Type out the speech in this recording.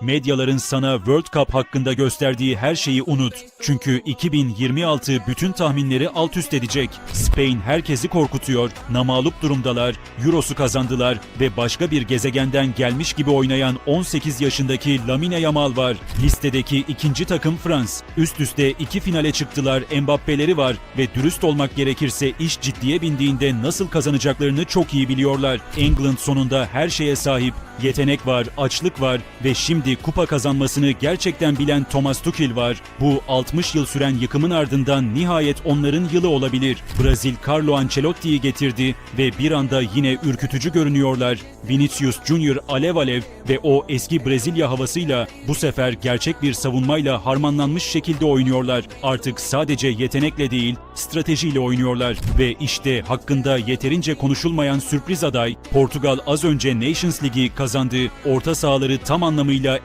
Medyaların sana World Cup hakkında gösterdiği her şeyi unut. Çünkü 2026 bütün tahminleri alt üst edecek. Spain herkesi korkutuyor, namalup durumdalar, Euros'u kazandılar ve başka bir gezegenden gelmiş gibi oynayan 18 yaşındaki Lamine Yamal var. Listedeki ikinci takım Frans. Üst üste iki finale çıktılar, Mbappe'leri var ve dürüst olmak gerekirse iş ciddiye bindiğinde nasıl kazanacaklarını çok iyi biliyorlar. England sonunda her şeye sahip. Yetenek var, açlık var ve şimdi kupa kazanmasını gerçekten bilen Thomas Tuchel var. Bu 60 yıl süren yıkımın ardından nihayet onların yılı olabilir. Brazil Carlo Ancelotti'yi getirdi ve bir anda yine ürkütücü görünüyorlar. Vinicius Junior alev alev ve o eski Brezilya havasıyla bu sefer gerçek bir savunmayla harmanlanmış şekilde oynuyorlar. Artık sadece yetenekle değil, stratejiyle oynuyorlar ve işte hakkında yeterince konuşulmayan sürpriz aday Portugal az önce Nations Ligi kazandı kazandığı orta sahaları tam anlamıyla